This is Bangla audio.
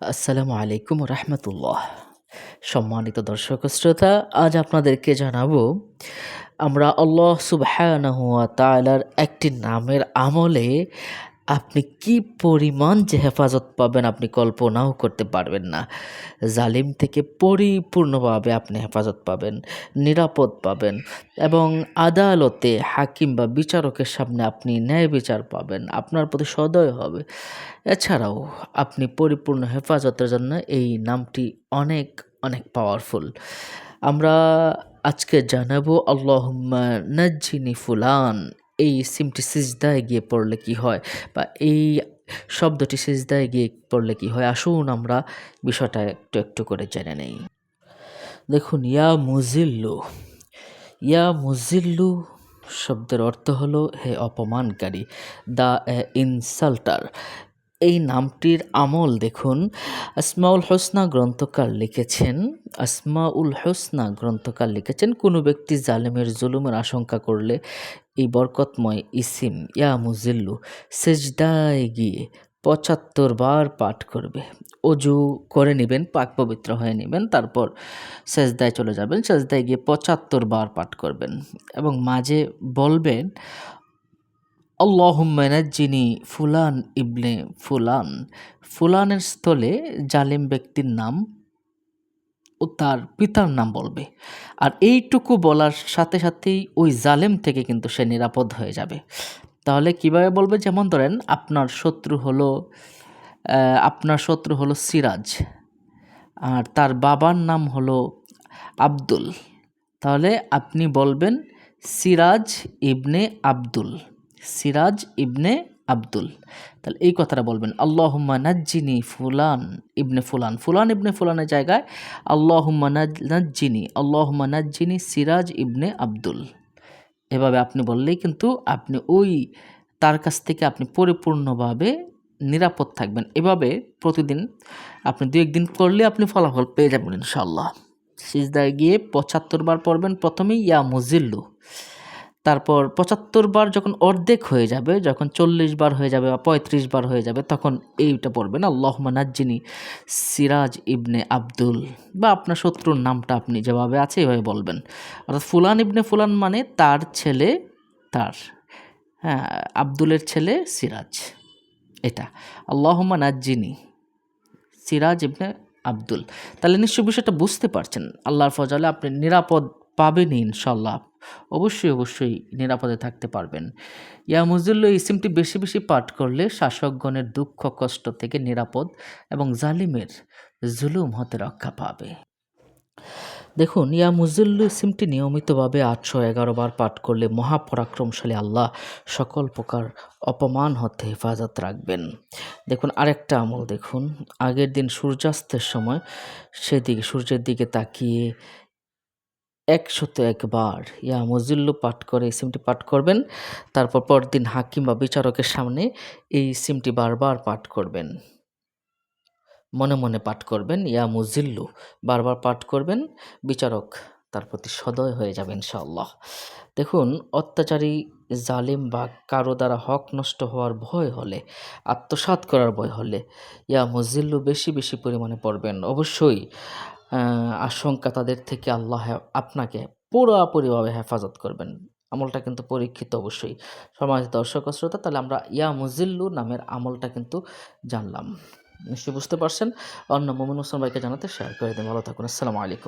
আসসালামু আলাইকুম রহমতুল্লাহ সম্মানিত দর্শক শ্রোতা, আজ আপনাদেরকে জানাব, আমরা আল্লাহ সুবাহ তালার একটি নামের আমলে আপনি কি পরিমাণ যে হেফাজত পাবেন আপনি কল্পনাও করতে পারবেন না। জালিম থেকে পরিপূর্ণভাবে আপনি হেফাজত পাবেন, নিরাপদ পাবেন এবং আদালতে হাকিম বা বিচারকের সামনে আপনি ন্যায় বিচার পাবেন, আপনার প্রতি সদয় হবে। এছাড়াও আপনি পরিপূর্ণ হেফাজতের জন্য এই নামটি অনেক অনেক পাওয়ারফুল আমরা আজকে জানাব, আল্লাহুম্মা নাজ্জিনি ফুলান। এই সিমটি সিজদায় গিয়ে পড়লে কি হয়? বা এই শব্দটি সিজদায় গিয়ে পড়লে কি হয়? আসুন আমরা বিষয়টা একটু একটু করে জেনে নেই। দেখুন, ইয়া মুজিল্লু। ইয়া মুজিল্লু শব্দের অর্থ হলো, হে অপমানকারী, দ্য ইনসাল্টার। এই নামটির আমল দেখুন। আসমাউল হোসনা গ্রন্থকার লিখেছেন। আসমাউল হোসনা গ্রন্থকার লিখেছেন, কোনো ব্যক্তি জালেমের জুলুমের আশঙ্কা করলে এই বরকতময় ইসিম, ইয়া মুজিল্লু, সেজদায় গিয়ে পঁচাত্তর বার পাঠ করবে। অজু করে নেবেন, পাক পবিত্র হয়ে নেবেন, তারপর সেজদায় চলে যাবেন, সেজদায় গিয়ে পঁচাত্তর বার পাঠ করবেন। এবং মাঝে বলবেন যিনি ফুলান ইবনে ফুলান। ফুলানের স্থলে জালিম ব্যক্তির নাম ও তার পিতার নাম বলবে। আর এইটুকু বলার সাথে সাথেই ওই জালেম থেকে কিন্তু সে নিরাপদ হয়ে যাবে। তাহলে কীভাবে বলবে? যেমন ধরেন, আপনার শত্রু হলো আপনার শত্রু হলো সিরাজ। আর তার বাবার নাম হলো আব্দুল। তাহলে আপনি বলবেন, সিরাজ ইবনে আব্দুল। সিরাজ ইবনে আব্দুল। তাহলে এই কথাটা বলবেন, আল্লাহুম্মা নাজ্জিনি ফুলান ইবনে ফুলান। ফুলান ইবনে ফুলানের জায়গায়, আল্লাহুম্মা নাজ্জিনি আল্লাহুম্মা নাজ্জিনি সিরাজ ইবনে আব্দুল। এভাবে আপনি বললেই কিন্তু আপনি ওই, তার কাছ থেকে আপনি পরিপূর্ণভাবে নিরাপদ থাকবেন। এভাবে প্রতিদিন আপনি দু একদিন করলে আপনি ফলাফল পেয়ে যাবেন ইনশাল্লাহ সিজদায় গিয়ে পঁচাত্তর বার পড়বেন, প্রথমেই ইয়া মুজিল্লু। তারপর পঁচাত্তর বার যখন অর্ধেক হয়ে যাবে, যখন চল্লিশ বার হয়ে যাবে বা পঁয়ত্রিশ বার হয়ে যাবে, তখন এইটা পড়বেন আল্লাহ নাজ্জিনি সিরাজ ইবনে আব্দুল। বা আপনার শত্রুর নামটা আপনি যেভাবে আছে এভাবে বলবেন। অর্থাৎ ফুলান ইবনে ফুলান মানে তার ছেলে, তার হ্যাঁ আব্দুলের ছেলে সিরাজ। এটা আল্লাহমা নাজ্জিনি সিরাজ ইবনে আব্দুল। তাহলে নিশ্চয় বিষয়টা বুঝতে পারছেন। আল্লাহর ফজালে আপনি নিরাপদ পাবেনই ইনশাল্লাহ অবশ্যই অবশ্যই নিরাপদে থাকতে পারবেন। ইয়া মুজুল্ল ইসিমটি বেশি বেশি পাঠ করলে শাসকগণের দুঃখ, কষ্ট থেকে নিরাপদ এবং জালিমের জুলুম হতে রক্ষা পাবে। দেখুন, ইয়া মুজুল্লু ইসিমটি নিয়মিতভাবে আটশো এগারো বার পাঠ করলে মহাপরাক্রমশালী আল্লাহ সকল প্রকার অপমান হতে হেফাজত রাখবেন। দেখুন, আরেকটা আমল দেখুন। আগের দিন সূর্যাস্তের সময় সেদিকে, সূর্যের দিকে তাকিয়ে একশত একবার। ইয়া মজিল্লু পাঠ করে এই সিমটি পাঠ করবেন। তারপর পরদিন হাকিম বা বিচারকের সামনে এই সিমটি বারবার পাঠ করবেন। মনে মনে পাঠ করবেন। ইয়া মুজিল্লু বারবার পাঠ করবেন। বিচারক তার প্রতি সদয় হয়ে যাবে ইনশাআল্লাহ। দেখুন, অত্যাচারী, জালিম বা কারও দ্বারা হক নষ্ট হওয়ার ভয় হলে আত্মসাত করার ভয় হলে, ইয়া মুজিল্লু বেশি বেশি পরিমাণে পড়বেন। অবশ্যই আশঙ্কা তাদের থেকে আল্লাহ আপনাকে পুরোপুরিভাবে হেফাজত করবেন। আমলটা কিন্তু পরীক্ষিত অবশ্যই। সমাজ দর্শক শ্রোতা, তাহলে আমরা ইয়া মুজিল্লু নামের আমলটা কিন্তু জানলাম। নিশ্চয়ই বুঝতে পারছেন। অন্য মোমিন হোসেন ভাইকে জানাতে শেয়ার করে দিন। ভালো থাকুন। আসসালামু আলাইকুম।